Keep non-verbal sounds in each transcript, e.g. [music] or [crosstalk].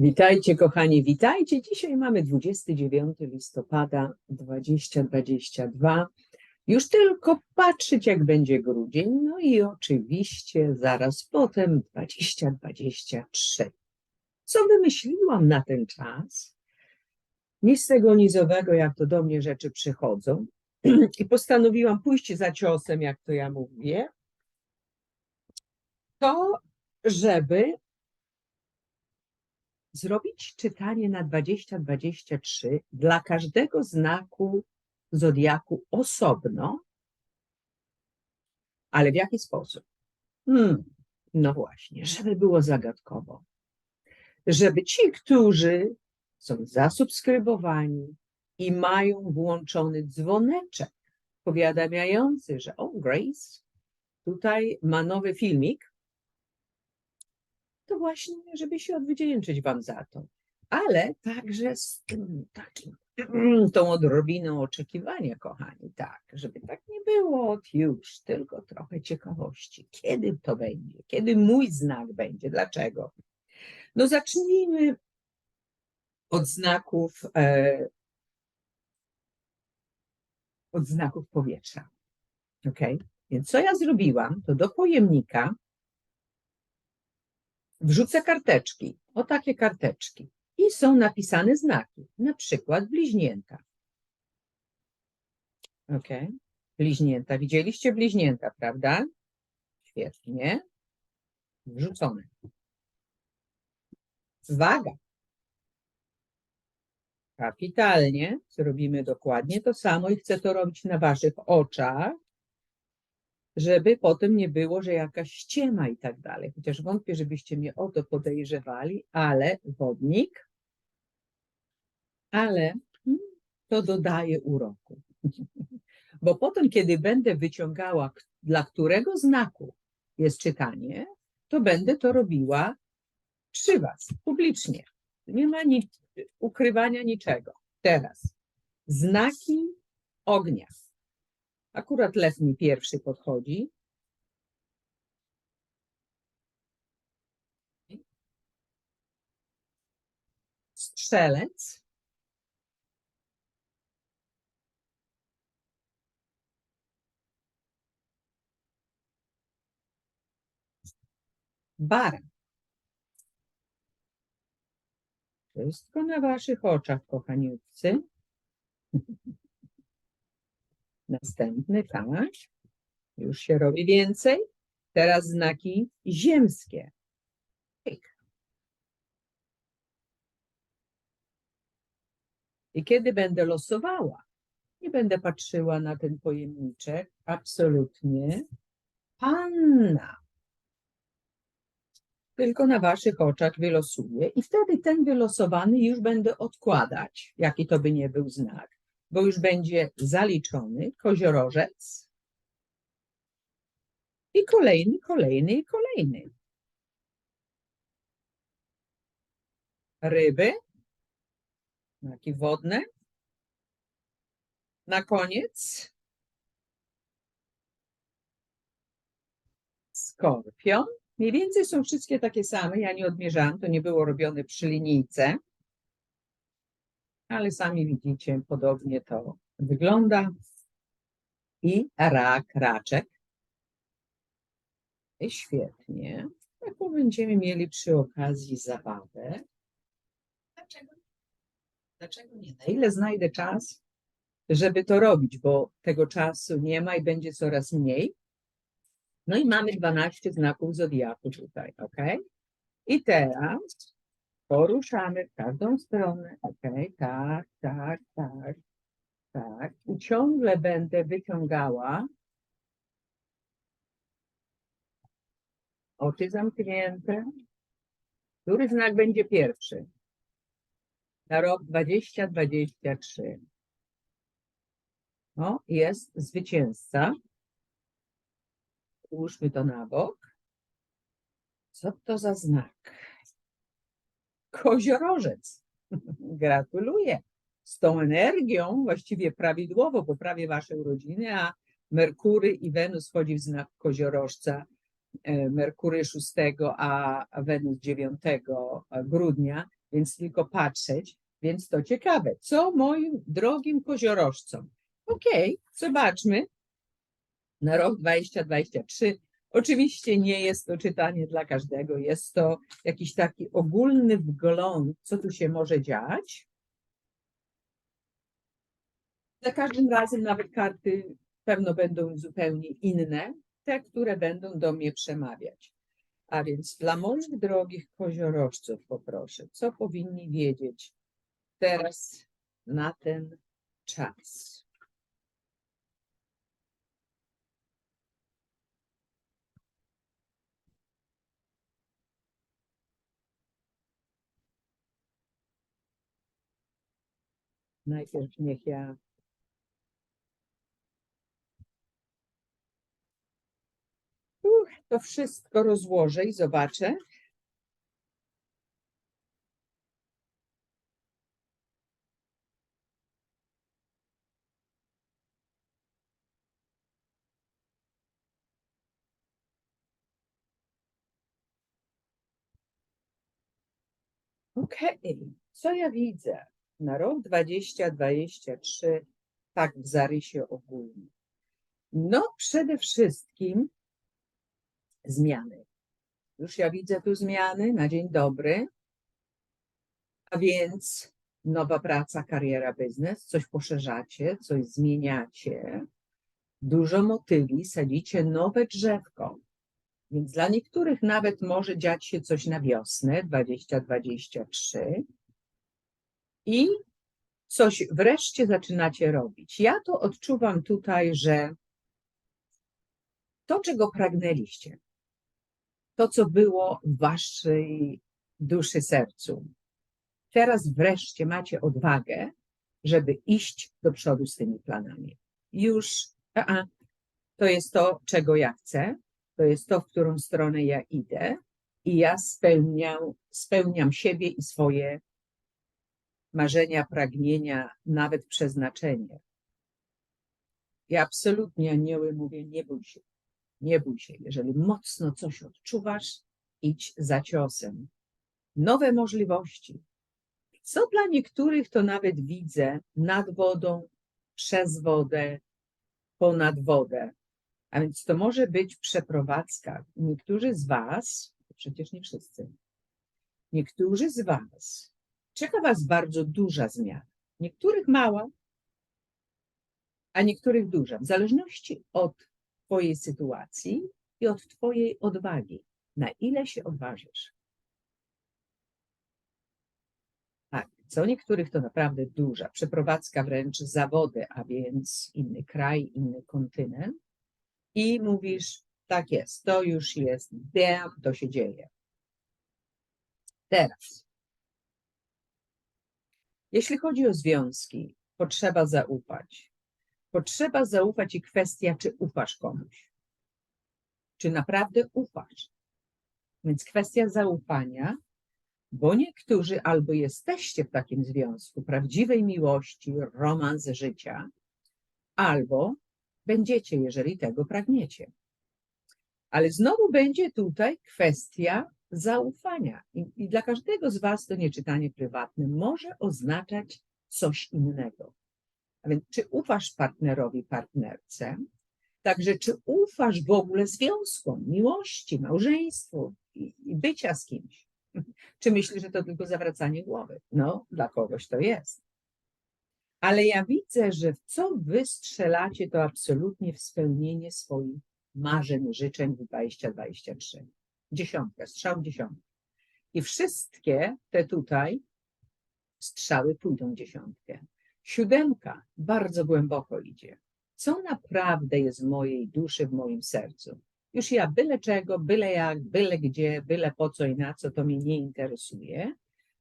Witajcie, kochani, witajcie. Dzisiaj mamy 29 listopada 2022. Już tylko patrzeć, jak będzie grudzień. No i oczywiście zaraz potem 2023. Co wymyśliłam na ten czas? Nic tego nizowego, jak to do mnie rzeczy przychodzą. [clears throat] I postanowiłam pójść za ciosem, jak to ja mówię. To, żeby zrobić czytanie na 2023 dla każdego znaku zodiaku osobno, ale w jaki sposób? Hmm, no właśnie, żeby było zagadkowo. Żeby ci, którzy są zasubskrybowani i mają włączony dzwoneczek powiadamiający, że o, Grace tutaj ma nowy filmik, to właśnie, żeby się odwdzięczyć Wam za to. Ale także z tym takim, [clears throat] tą odrobiną oczekiwania, kochani, tak, żeby tak nie było od już, tylko trochę ciekawości. Kiedy to będzie? Kiedy mój znak będzie? Dlaczego? No zacznijmy od znaków, e, od znaków powietrza. Ok? Więc co ja zrobiłam, to do pojemnika wrzucę karteczki, o takie karteczki i są napisane znaki, na przykład bliźnięta. Ok, bliźnięta. Widzieliście bliźnięta, prawda? Świetnie. Wrzucone. Waga. Kapitalnie. Zrobimy dokładnie to samo i chcę to robić na waszych oczach żeby potem nie było, że jakaś ściema i tak dalej. Chociaż wątpię, żebyście mnie o to podejrzewali, ale wodnik, ale to dodaje uroku. [laughs] Bo potem, kiedy będę wyciągała, dla którego znaku jest czytanie, to będę to robiła przy Was, publicznie. Nie ma nic, ukrywania niczego. Teraz, znaki ognia. Akurat lew mi pierwszy podchodzi. Strzelec. Baran. Wszystko na waszych oczach, kochaniutcy. Następny, tak. Już się robi więcej. Teraz znaki ziemskie. I kiedy będę losowała, nie będę patrzyła na ten pojemniczek, absolutnie. Panna. Tylko na waszych oczach wylosuję i wtedy ten wylosowany już będę odkładać, jaki to by nie był znak bo już będzie zaliczony koziorożec i kolejny, kolejny i kolejny. Ryby, znaki wodne. Na koniec skorpion. Mniej więcej są wszystkie takie same. Ja nie odmierzałam, to nie było robione przy linijce ale sami widzicie, podobnie to wygląda. I rak, raczek. I świetnie. Taką będziemy mieli przy okazji zabawę. Dlaczego? Dlaczego nie? Na ile znajdę czas, żeby to robić, bo tego czasu nie ma i będzie coraz mniej. No i mamy 12 znaków zodiaku tutaj, ok? I teraz Poruszamy w każdą stronę. Ok, tak, tak, tak, tak. I ciągle będę wyciągała. Oczy zamknięte. Który znak będzie pierwszy? Na rok 2023. O, jest zwycięzca. Ułóżmy to na bok. Co to za znak? Koziorożec. [laughs] Gratuluję. Z tą energią właściwie prawidłowo, bo prawie wasze urodziny, a Merkury i Wenus wchodzi w znak koziorożca e, Merkury 6, a Wenus 9 grudnia, więc tylko patrzeć. Więc to ciekawe, co moim drogim koziorożcom. Okej, zobaczmy. Na rok 2023. Oczywiście nie jest to czytanie dla każdego, jest to jakiś taki ogólny wgląd, co tu się może dziać. Za każdym razem nawet karty pewno będą zupełnie inne, te, które będą do mnie przemawiać. A więc dla moich drogich koziorożców poproszę, co powinni wiedzieć teraz na ten czas. Najpierw niech ja Uch, to wszystko rozłożę i zobaczę. Okej, co ja widzę? Na rok 2023, tak w zarysie ogólnym. No, przede wszystkim zmiany. Już ja widzę tu zmiany na dzień dobry. A więc nowa praca, kariera, biznes, coś poszerzacie, coś zmieniacie. Dużo motyli, sadzicie nowe drzewko. Więc dla niektórych nawet może dziać się coś na wiosnę 2023 i coś wreszcie zaczynacie robić. Ja to odczuwam tutaj, że to, czego pragnęliście, to, co było w waszej duszy, sercu, teraz wreszcie macie odwagę, żeby iść do przodu z tymi planami. Już, a, a, to jest to, czego ja chcę, to jest to, w którą stronę ja idę i ja spełniam, spełniam siebie i swoje marzenia, pragnienia, nawet przeznaczenie. Ja absolutnie anioły mówię, nie bój się, nie bój się. Jeżeli mocno coś odczuwasz, idź za ciosem. Nowe możliwości. Co dla niektórych to nawet widzę nad wodą, przez wodę, ponad wodę. A więc to może być przeprowadzka. Niektórzy z Was, przecież nie wszyscy, niektórzy z Was, czeka Was bardzo duża zmiana. Niektórych mała, a niektórych duża, w zależności od Twojej sytuacji i od Twojej odwagi, na ile się odważysz. Tak, co niektórych to naprawdę duża, przeprowadzka wręcz zawody, a więc inny kraj, inny kontynent i mówisz, tak jest, to już jest, damn, to się dzieje. Teraz, jeśli chodzi o związki, potrzeba zaufać. Potrzeba zaufać i kwestia, czy ufasz komuś. Czy naprawdę ufasz? Więc kwestia zaufania, bo niektórzy albo jesteście w takim związku prawdziwej miłości, romans życia, albo będziecie, jeżeli tego pragniecie. Ale znowu będzie tutaj kwestia zaufania. I, I, dla każdego z Was to nieczytanie prywatne może oznaczać coś innego. A więc, czy ufasz partnerowi, partnerce? Także, czy ufasz w ogóle związkom, miłości, małżeństwu i, i bycia z kimś? [laughs] Czy myślisz, że to tylko zawracanie głowy? No, dla kogoś to jest. Ale ja widzę, że w co wy strzelacie, to absolutnie w spełnienie swoich marzeń, życzeń w 2023. Dziesiątka, strzał dziesiątka. I wszystkie te tutaj strzały pójdą dziesiątkę. Siódemka bardzo głęboko idzie. Co naprawdę jest w mojej duszy, w moim sercu? Już ja byle czego, byle jak, byle gdzie, byle po co i na co, to mnie nie interesuje.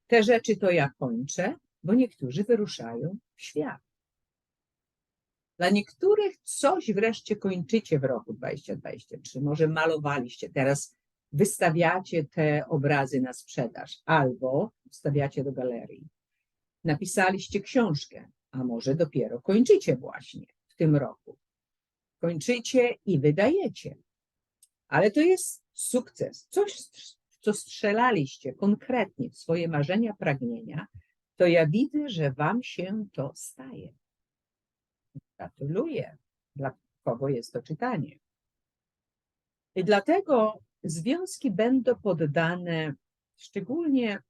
Te rzeczy to ja kończę, bo niektórzy wyruszają w świat. Dla niektórych coś wreszcie kończycie w roku 2023. Może malowaliście, teraz wystawiacie te obrazy na sprzedaż albo wstawiacie do galerii. Napisaliście książkę, a może dopiero kończycie właśnie w tym roku. Kończycie i wydajecie. Ale to jest sukces. Coś, w co strzelaliście konkretnie w swoje marzenia, pragnienia, to ja widzę, że wam się to staje. Gratuluję. Dla kogo jest to czytanie? I dlatego związki będą poddane szczególnie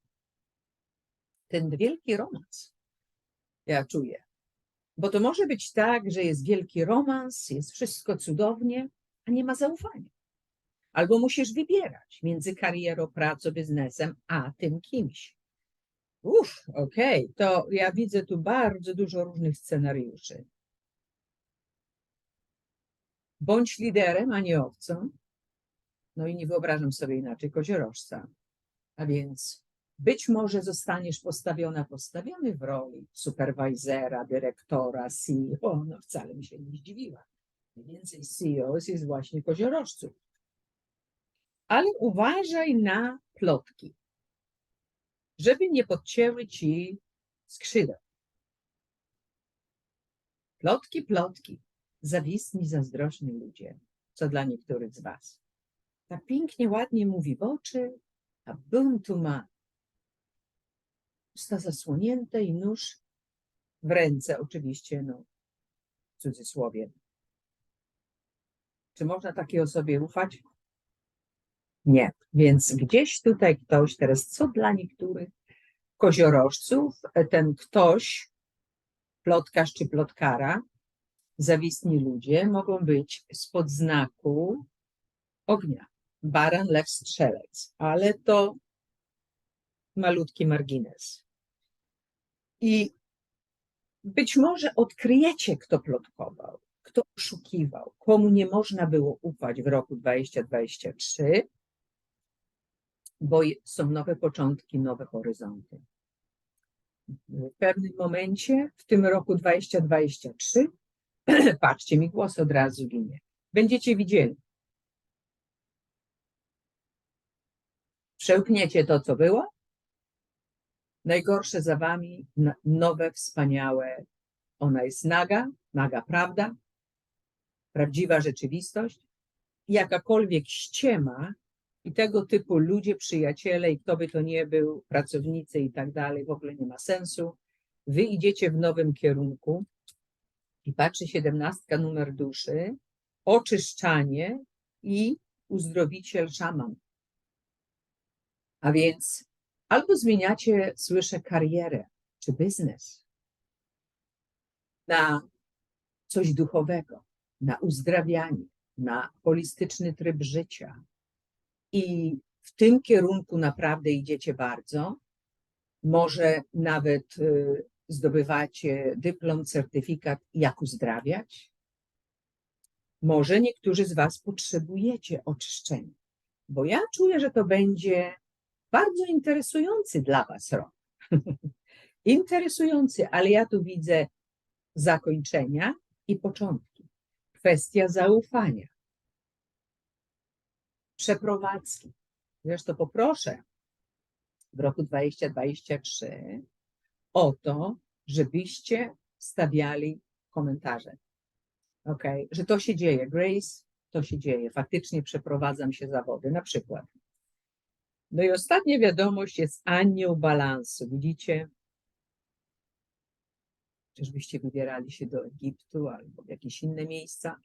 ten wielki romans. Ja czuję. Bo to może być tak, że jest wielki romans, jest wszystko cudownie, a nie ma zaufania. Albo musisz wybierać między karierą, pracą, biznesem, a tym kimś. Uff, okej, to ja widzę tu bardzo dużo różnych scenariuszy. Bądź liderem, a nie owcą. No i nie wyobrażam sobie inaczej koziorożca. A więc być może zostaniesz postawiona, postawiony w roli superwajzera, dyrektora, CEO. No wcale mi się nie zdziwiła. Najwięcej CEOs jest właśnie koziorożców. Ale uważaj na plotki, żeby nie podcięły ci skrzydeł. Plotki, plotki, zawistni, zazdrośni ludzie, co dla niektórych z was. Tak pięknie, ładnie mówi w oczy, a bum tu ma usta zasłonięte i nóż w ręce, oczywiście, no, w cudzysłowie. Czy można takiej osobie ufać? Nie. Więc gdzieś tutaj ktoś, teraz co dla niektórych koziorożców, ten ktoś, plotkarz czy plotkara, zawistni ludzie, mogą być spod znaku ognia. Baran, lew, strzelec, ale to malutki margines. I być może odkryjecie, kto plotkował, kto oszukiwał, komu nie można było ufać w roku 2023, bo są nowe początki, nowe horyzonty. W pewnym momencie, w tym roku 2023, [clears throat] patrzcie, mi głos od razu ginie, będziecie widzieli. Przełkniecie to, co było, najgorsze za wami, nowe, wspaniałe. Ona jest naga, naga prawda, prawdziwa rzeczywistość. Jakakolwiek ściema i tego typu ludzie, przyjaciele i kto by to nie był, pracownicy i tak dalej, w ogóle nie ma sensu. Wy idziecie w nowym kierunku i patrzy siedemnastka numer duszy, oczyszczanie i uzdrowiciel szaman. A więc albo zmieniacie, słyszę, karierę czy biznes na coś duchowego, na uzdrawianie, na holistyczny tryb życia. I w tym kierunku naprawdę idziecie bardzo. Może nawet y, zdobywacie dyplom, certyfikat, jak uzdrawiać. Może niektórzy z Was potrzebujecie oczyszczenia, bo ja czuję, że to będzie bardzo interesujący dla Was rok. [laughs] interesujący, ale ja tu widzę zakończenia i początki. Kwestia zaufania. Przeprowadzki. Zresztą poproszę w roku 2023 o to, żebyście stawiali komentarze. Ok, że to się dzieje. Grace, to się dzieje. Faktycznie przeprowadzam się zawody. Na przykład. No i ostatnia wiadomość jest anioł balansu. Widzicie? Czyżbyście wybierali się do Egiptu albo w jakieś inne miejsca?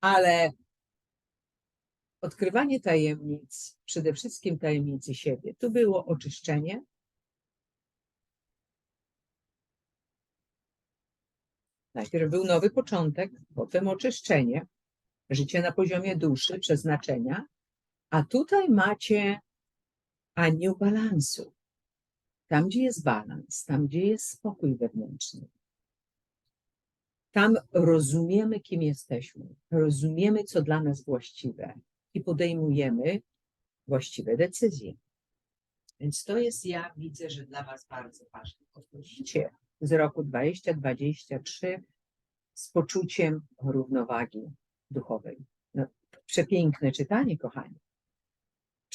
Ale odkrywanie tajemnic, przede wszystkim tajemnicy siebie. Tu było oczyszczenie. Najpierw był nowy początek, potem oczyszczenie, życie na poziomie duszy, przeznaczenia, a tutaj macie anioł balansu. Tam, gdzie jest balans, tam, gdzie jest spokój wewnętrzny. Tam rozumiemy, kim jesteśmy, rozumiemy, co dla nas właściwe i podejmujemy właściwe decyzje. Więc to jest, ja widzę, że dla Was bardzo ważne. Odchodzicie z roku 2023 z poczuciem równowagi duchowej. No, przepiękne czytanie, kochani.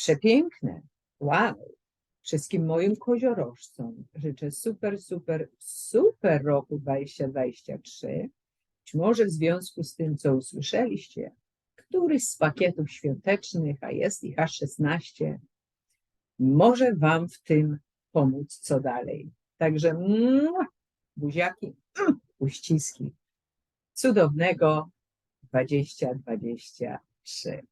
Przepiękne. Wow. Wszystkim moim koziorożcom życzę super, super, super roku 2023. Być może w związku z tym, co usłyszeliście, któryś z pakietów świątecznych, a jest ich aż 16, może Wam w tym pomóc, co dalej. Także mua, buziaki, mm, uściski. Cudownego 2023.